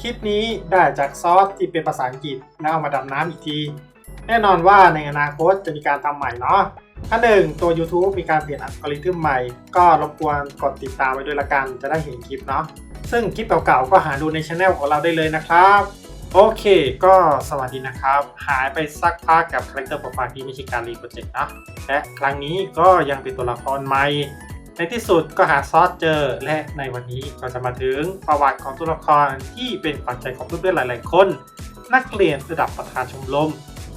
คลิปนี้ได้จากซอสที่เป็นภาษาอังกฤษแล้วเอามาดำน้ำอีกที แน่นอนว่าในอนาคตจะมีการทำใหม่เนาะถ้าหนึ่งตัว YouTube มีการเปลี่ยนอัลกอริทึมใหม่ ก็รบกวนกดติดตามไว้ด้วยละกันจะได้เห็นคลิปเนาะซึ่งคลิปเก่าๆก็หาดูในช anel ของเราได้เลยนะครับ โอเค ก็สวัสดีนะครับ หายไปสักพักกับคาแรคเตอร์โปรไฟล์ที่ไม่ใช่การรีโปรเจกต์นะและครั้งนี้ก็ยังเป็นตัวละครใหม่ ในที่สุดก็หาซอสเจอและในวันนี้ก็จะมาถึงประวัติของตัวละครที่เป็นขวัญใจของเพื่อนๆหลายๆคน นักเรียนระดับประธานชมรม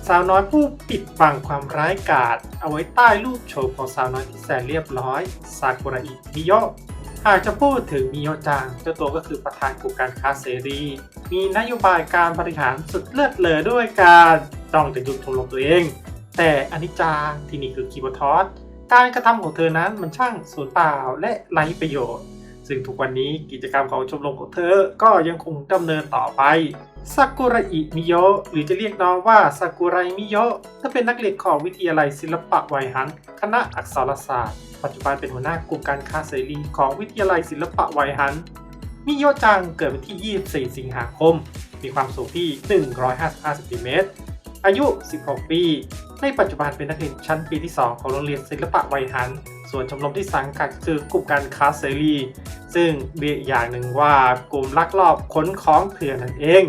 สาวน้อยผู้ปิดบังความร้ายกาจเอาไว้ใต้รูปโฉมของสาวน้อยที่แสนเรียบร้อยซากุระอิมิโยะหากจะพูดถึงมิโยจังเจ้าตัวก็คือประธานกลุ่มการค้าเสรี มีนโยบายการบริหารสุดเลิศเลอด้วยการต้องจะยุบชมรมตัวเอง แต่อนิจจาที่นี่คือคีย์บอทอส การกระทำของเธอนั้นมันช่างสูญเปล่าและไร้ประโยชน์ ซึ่งทุกวันนี้กิจกรรมของชมรมของเธอก็ยังคงดำเนินต่อไปซากุระอิมิโยะหรือจะเรียกน้องว่าซากุไรมิโยะถ้าเป็นนักเรียนของวิทยาลัยศิลปะไวหันคณะอักษรศาสตร์ ปัจจุบันเป็นหัวหน้ากลุ่มการค้าเสรีของวิทยาลัยศิลปะไวหันมิโยะจังเกิดวันที่ 24 สิงหาคม มีความสูงที่ 155ซนติเมตรอายุ 16 ปี ในปัจจุบันเป็นนักเรียนชั้นปีที่ 2 ของโรงเรียนศิลปะไวหัน ส่วนชมรมที่สังกัดคือกลุ่มการค้าเสรี ซึ่งเรียกอีกอย่างหนึ่งว่ากลุ่มลักลอบขนของเถื่อนนั่นเอง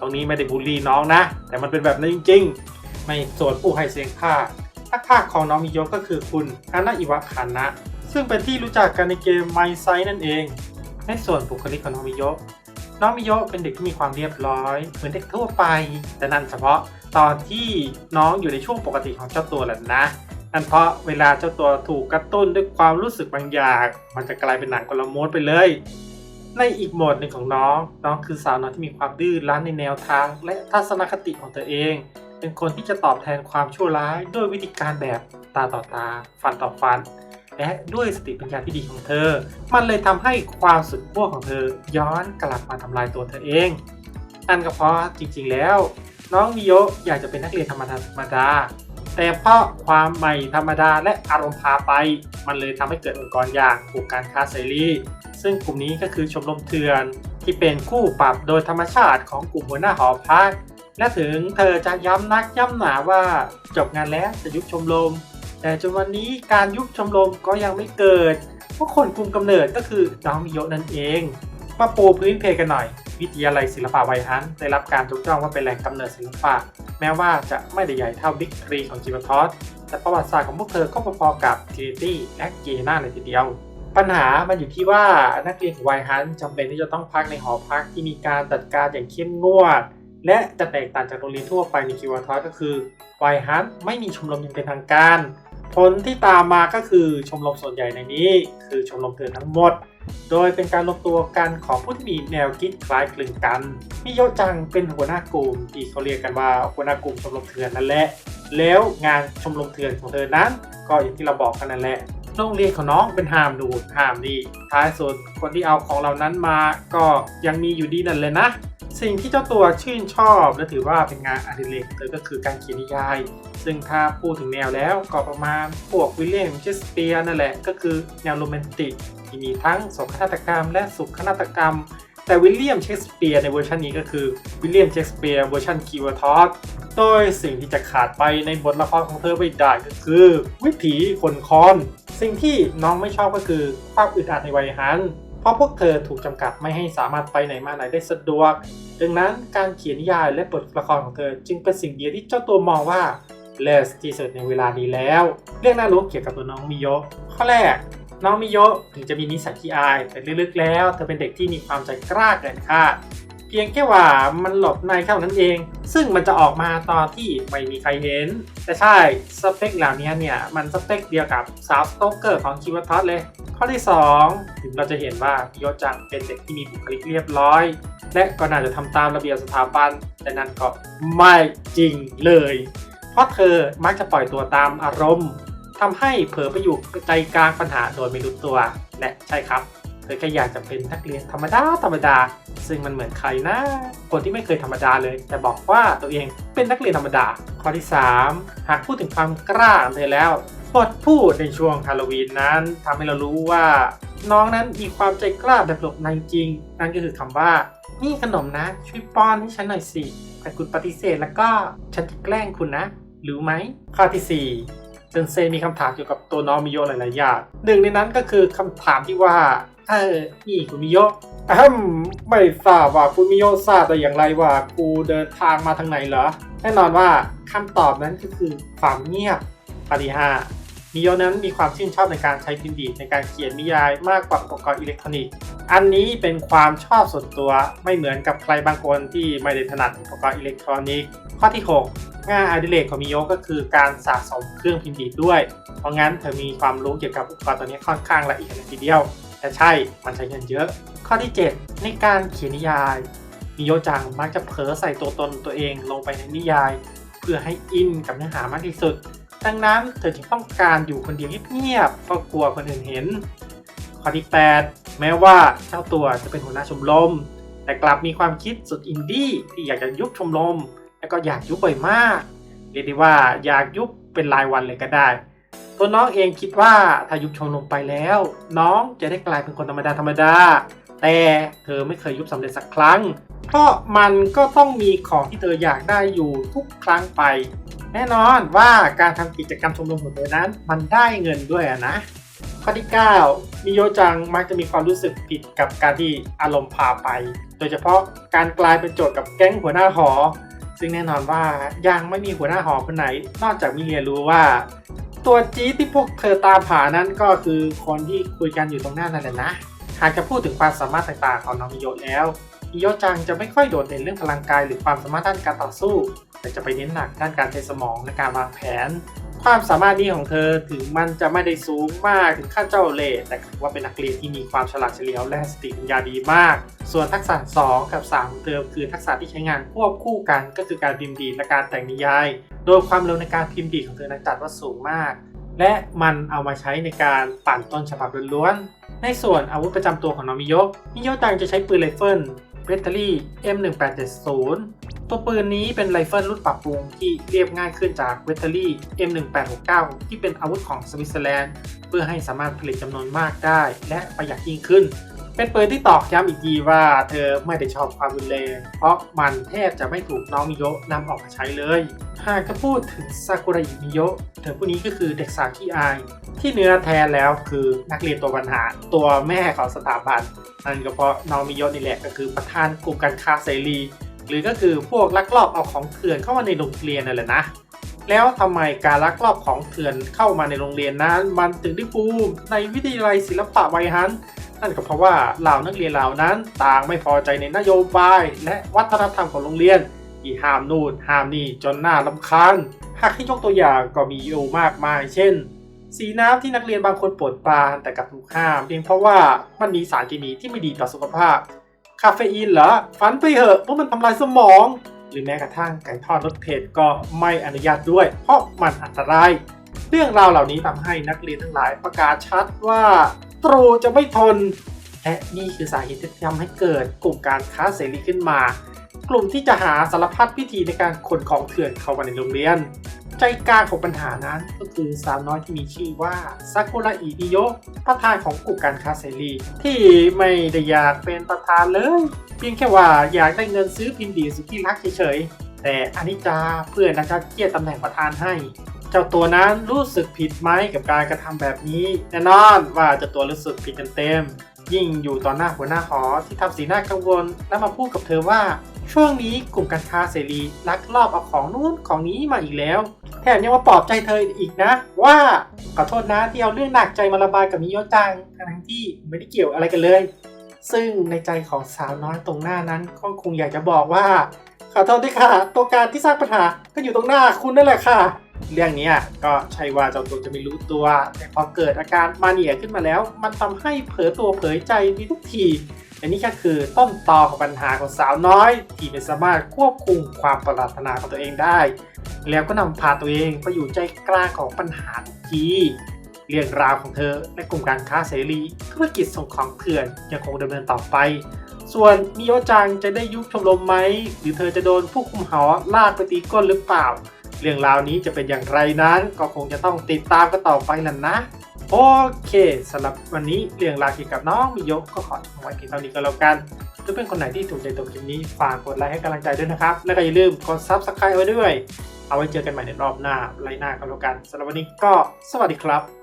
ตรงนี้ไม่ได้บูลลี่น้องนะ แต่มันเป็นแบบนั้นจริง ๆ ไม่ส่วนผู้ให้เสียงภาคนักภาคของน้องมิโยก็คือคุณฮานาอิวะคานะ ซึ่งเป็นที่รู้จักกันในเกมไมไซนั่นเอง ในส่วนบุคลิกของน้องมิโยน้องมิโยเป็นเด็กที่มีความเรียบร้อย เหมือนเด็กทั่วไป แต่นั่นเฉพาะตอนที่น้องอยู่ในช่วงปกติของเจ้าตัวแหละนะนั่นเพราะเวลาเจ้าตัวถูกกระตุ้นด้วยความรู้สึกบางอย่าง มันจะกลายเป็นหนังกลม้วนไปเลย ในอีกโหมดหนึ่งของน้อง น้องคือสาวน้อยที่มีความดื้อรั้นในแนวทาง และทัศนคติของตัวเอง เป็นคนที่จะตอบแทนความชั่วร้ายด้วยวิธีการแบบตาต่อตา ฟันต่อฟัน และด้วยสติปัญญาที่ดีของเธอ มันเลยทำให้ความสุดขั้วของเธอย้อนกลับมาทำลายตัวเธอเองนั่นก็เพราะจริงๆแล้ว น้องมิโยะอยากจะเป็นนักเรียนธรรมดามดา แต่เพราะความใหม่ธรรมดาและอารมณ์พาไป มันเลยทำให้เกิดองค์กรอย่างกลุ่มการค้าเสรีซึ่งกลุ่มนี้ก็คือชมรมเถื่อนที่เป็นคู่ปรับโดยธรรมชาติของกลุ่มหัวหน้าหอพักและถึงเธอจะย้ำนักย้ำหนาว่าจบงานแล้วจะยุบชมรม แต่จนวันนี้การยุบชมรมก็ยังไม่เกิด เพราะคนกลุ่มกำเนิดก็คือน้องมิโยะนั่นเอง มาปูพื้นเพกันหน่อย วิทยาลัยศิลปะไวฮันได้รับการยกย่องว่าเป็นแหล่งกำเนิดศิลปะ แม้ว่าจะไม่ได้ใหญ่เท่าบิ๊กทรีของจิบทอสแต่ประวัติศาสตร์ของพวกเธอก็พอๆกับทีตี้และเจน่าเลยทีเดียว ปัญหามันอยู่ที่ว่านักเรียนของไวฮันจำเป็นที่จะต้องพักในหอพักที่มีการจัดการอย่างเข้มงวด และจะแตกต่างจากโรงเรียนทั่วไปในคิวทอสก็คือไวฮันไม่มีชมรมอย่างเป็นทางการ ผลที่ตามมาก็คือชมรมส่วนใหญ่ในนี้ คือชมรมเถื่อนทั้งหมด โดยเป็นการรวมตัวกันของผู้ที่มีแนวคิดคล้ายคลึงกัน มิโยจังเป็นหัวหน้ากลุ่มที่เขาเรียกกันว่าหัวหน้ากลุ่มชมรมเถื่อนนั่นแหละ แล้วงานชมรมเถื่อนของเธอนั้น ก็อย่างที่เราบอกกันนั่นแหละโรงเรียนของน้องเป็นหามดูหามดี ท้ายสุดคนที่เอาของเหล่านั้นมาก็ยังมีอยู่ดีนั่นเลยนะ สิ่งที่เจ้าตัวชื่นชอบและถือว่าเป็นงานอดิเรกเธอก็คือการเขียนนิยาย ซึ่งถ้าพูดถึงแนวแล้วก็ประมาณพวกวิลเลียมเชสเปียร์นั่นแหละก็คือแนวโรแมนติกที่มีทั้งโศกนาฏกรรม และสุขนาฏกรรม แต่วิลเลียมเชสเปียร์ในเวอร์ชันนี้ก็คือวิลเลียมเชสเปียร์เวอร์ชันคีวอทอสโดยสิ่งที่จะขาดไปในบทละครของเธอไม่ได้ก็คือ วิถีคนคอน สิ่งที่น้องไม่ชอบก็คือความอึดอัดในวัยฮันเพราะพวกเธอถูกจำกัดไม่ให้สามารถไปไหนมาไหนได้สะดวก ดังนั้นการเขียนนิยายและบทละครของเธอจึงเป็นสิ่งเดียวที่เจ้าตัวมองว่า เลสที่สุดในเวลานี้แล้ว เรื่องน่ารู้เกี่ยวกับตัวน้องมิโยะข้อแรก น้องมิโยะถึงจะมีนิสัยขี้อาย แต่ลึกๆแล้ว เธอเป็นเด็กที่มีความใจกล้าเกินคาดเพียงแค่ว่ามันหลบในเท่านั้นเอง ซึ่งมันจะออกมาตอนที่ไม่มีใครเห็น แต่ใช่สเปคเหล่านี้เนี่ย มันสเปคเดียวกับสาวสโตเกอร์ของคิวทัสเลย ข้อที่ 2 ถึงเราจะเห็นว่ามิโยจังเป็นเด็กที่มีบุคลิกเรียบร้อย และก็น่าจะทำตามระเบียบสถาบัน แต่นั่นก็ไม่จริงเลย ราะเธอมักจะปล่อยตัวตามอารมณ์ทำให้เผลอไปอยู่ใจกลางปัญหาโดยไม่รู้ตัว และใช่ครับ เธอแค่อยากจะเป็นนักเรียนธรรมดาธรรมดา ซึ่งมันเหมือนใครนะ คนที่ไม่เคยธรรมดาเลย แต่บอกว่าตัวเองเป็นนักเรียนธรรมดา ข้อที่ 3 หากพูดถึงความกล้าของเธอแล้วบทพูดในช่วงฮาโลวีนนั้นทำให้เรารู้ว่า น้องนั้นมีความใจกล้าแบบหลบในจริง นั่นก็คือคำว่า นี่ขนมนะ ช่วยป้อนให้ฉันหน่อยสิแต่คุณปฏิเสธแล้วก็ฉันจะแกล้งคุณนะ รู้ไหมข้อที่4เซนเซมีคำถามเกี่ยวกับตัวน้องมิโยะหลายๆอย่างหนึ่งในนั้นก็คือคำถามที่ว่าเออนี่คุณมิโยะอืมไม่ทราบว่าคุณมิโยะทราบได้อย่างไรว่ากูเดินทางมาทางไหนเหรอ แน่นอนว่าคำตอบนั้นก็คือความเงียบข้อที่ห้า มิโยนั้นมีความชื่นชอบในการใช้พิมพ์ดีดในการเขียนนิยายมากกว่าอุปกรณ์อิเล็กทรอนิกส์ อันนี้เป็นความชอบส่วนตัวไม่เหมือนกับใครบางคนที่ไม่ได้ถนัดอุปกรณ์อิเล็กทรอนิกส์ ข้อที่ 6 งานอดิเรกของมิโยก็คือการสะสมเครื่องพิมพ์ดีดด้วย เพราะงั้นเธอมีความรู้เกี่ยวกับอุปกรณ์ตัวนี้ค่อนข้างละเอียดเลยทีเดียว แต่ใช่ มันใช้เงินเยอะ ข้อที่ 7 ในการเขียนนิยายมิโยจังมักจะเผลอใส่ตัวตนตัวเองลงไปในนิยาย เพื่อให้อินกับเนื้อหามากที่สุด ดังนั้นเธอจึงต้องการอยู่คนเดียวเงียบๆเพราะกลัวคนอื่นเห็น ข้อที่ 8 แม้ว่าเจ้าตัวจะเป็นหัวหน้าชมรม แต่กลับมีความคิดสุดอินดี้ที่อยากจะยุบชมรม และก็อยากยุบบ่อยมากเรียกได้ว่าอยากยุบเป็นรายวันเลยก็ได้ ตัวน้องเองคิดว่าถ้ายุบชมรมไปแล้ว น้องจะได้กลายเป็นคนธรรมดาธรรมดา แต่เธอไม่เคยยุบสำเร็จสักครั้ง เพราะมันก็ต้องมีของที่เธออยากได้อยู่ทุกครั้งไป แน่นอนว่าการทำกิจกรรมชมรมของเธอนั้น มันได้เงินด้วยนะข้อที่ 9 มิโยจังมักจะมีความรู้สึกผิดกับการที่อารมณ์พาไป โดยเฉพาะการกลายเป็นโจทย์กับแก๊งหัวหน้าหอ ซึ่งแน่นอนว่ายังไม่มีหัวหน้าหอคนไหน นอกจากมิเรียรู้ว่า ตัวจี๊ดที่พวกเธอตามหานั้นก็คือคนที่คุยกันอยู่ตรงหน้านั่นแหละนะ หากจะพูดถึงความสามารถต่างๆของน้องมิโยะแล้วมิโยะจังจะไม่ค่อยโดดเด่นเรื่องพลังกายหรือความสามารถด้านการต่อสู้ แต่จะไปเน้นหนักด้านการใช้สมองและการวางแผน ความสามารถนี้ของเธอถึงมันจะไม่ได้สูงมากถึงขั้นเจ้าเล่ห์แต่ถือว่าเป็นนักเรียนที่มีความฉลาดเฉลียวและสติปัญญาดีมาก ส่วนทักษะ 2 กับ3ของเธอคือทักษะที่ใช้งานควบคู่กันก็คือการพิมพ์ดีและการแต่งนิยาย โดยความเร็วในการพิมพ์ดีของเธอนั้นจัดว่าสูงมาก และมันเอามาใช้ในการปั่นต้นฉบับล้วนๆ ในส่วนอาวุธประจำตัวของน้องมิโยะมิโยะตังจะใช้ปืนไรเฟิลเบตเตอรี่ M1870 ตัวปืนนี้เป็นไรเฟิลรุ่นปรับปรุงที่เรียบง่ายขึ้นจากเวตเตอรี่ M1869 ที่เป็นอาวุธของสวิตเซอร์แลนด์ เพื่อให้สามารถผลิตจำนวนมากได้ และประหยัดยิ่งขึ้น เป็นปืนที่ตอกย้ำอีกทีว่าเธอไม่ได้ชอบความรุนแรงเพราะมันแทบจะไม่ถูกน้องมิโยะนำออกมาใช้เลย หากจะพูดถึงซากุระอิมิโยะเธอผู้นี้ก็คือเด็กสาวขี้อาย ที่เนื้อแท้แล้วคือนักเรียนตัวปัญหาตัวแม่ของสถาบันนั่นก็เพราะน้องมิโยะนี่แหละก็คือประธานกลุ่มการค้าเสรี หรือก็คือพวกลักลอบเอาของเถื่อนเข้ามาในโรงเรียนนั่นแหละนะแล้วทำไมการลักลอบของเถื่อนเข้ามาในโรงเรียนนั้น มันถึงได้บูมในวิทยาลัยศิลปะไวฮัน นั่นก็เพราะว่าเหล่านักเรียนเหล่านั้นต่างไม่พอใจในนโยบาย และวัฒนธรรมของโรงเรียนที่ห้ามนู่นห้ามนี่จนน่าลำคาญหากให้ยกตัวอย่างก็มีอยู่มากมาย เช่น สีน้ำที่นักเรียนบางคนปรดปานแต่กลับถูกห้ามเพียงเพราะว่ามันมีสารเคมีที่ไม่ดีต่อสุขภาพ คาเฟอีนเหรอฝันไปเหอะเพราะมันทำลายสมอง หรือแม้กระทั่งไก่ทอดรสเผ็ดก็ไม่อนุญาตด้วย เพราะมันอันตราย เรื่องราวเหล่านี้ทำให้นักเรียนทั้งหลายประกาศชัดว่า ตรจะไม่ทน และนี่คือสาเหตุที่ทำให้เกิดกลุ่มการค้าเสรีขึ้นมา กลุ่มที่จะหาสารพัดวิธีในการขนของเถื่อนเข้ามาในโรงเรียน ใจกลางของปัญหานั้นก็คือสาวน้อยที่มีชื่อว่าซากุระอิมิโยะประธานของกลุ่มการค้าเสรี ที่ไม่ได้อยากเป็นประธานเลย เพียงแค่ว่าอยากได้เงินซื้อพิมพ์ดีสุดที่รักเฉยๆแต่อนิจจาเพื่อนนะครับเกียรตำแหน่งประธานให้ เจ้าตัวนั้นรู้สึกผิดไหมกับการกระทำแบบนี้ แน่นอนว่าเจ้าตัวรู้สึกผิดเต็มๆยิ่งอยู่ต่อหน้าหัวหน้าหอที่ทำสีหน้ากังวล และมาพูดกับเธอว่า ช่วงนี้กลุ่มการค้าเสรีลักลอบเอาของนู้นของนี้มาอีกแล้ว แถมยังมาปลอบใจเธออีกนะ ว่าขอโทษนะที่เอาเรื่องหนักใจมาระบายกับมิโยจังทั้งที่ไม่ได้เกี่ยวอะไรกันเลย ซึ่งในใจของสาวน้อยตรงหน้านั้นก็คงอยากจะบอกว่าขอโทษด้วยค่ะ ตัวการที่สร้างปัญหาก็อยู่ตรงหน้าคุณนั่นแหละค่ะ เรื่องนี้ก็ใช่ว่าเจ้าตัวจะไม่รู้ตัว แต่พอเกิดอาการมาเนียขึ้นมาแล้ว มันทำให้เผลอตัวเผยใจในทุกทีและนี่ก็คือต้นตอของปัญหาของสาวน้อย ที่ไม่สามารถควบคุมความปรารถนาของตัวเองได้ แล้วก็นำพาตัวเองไปอยู่ใจกลางของปัญหาทุกทีเรื่องราวของเธอและกลุ่มการค้าเสรีธุรกิจส่งของเถื่อนยังคงดำเนินต่อไป ส่วนมิโยจังจะได้ยุบชมรมไหม หรือเธอจะโดนผู้คุมหอลากไปตีก้นหรือเปล่า เรื่องราวนี้จะเป็นอย่างไรนั้น ก็คงจะต้องติดตามกันต่อไปนั่นนะ โอเคสำหรับวันนี้เรื่องราวเกี่ยวกับน้องมิโยก็ขอไว้เพียงเท่านี้ก็แล้วกันถ้าเป็นคนไหนที่ถูกใจตัวคลิปนี้ฝากกดไลค์ให้กำลังใจด้วยนะครับ แล้วก็อย่าลืมกดซับสไครต์ไว้ด้วย เอาไว้เจอกันใหม่ในรอบหน้าไลน์หน้ากันแล้วกันสำหรับวันนี้ก็สวัสดีครับ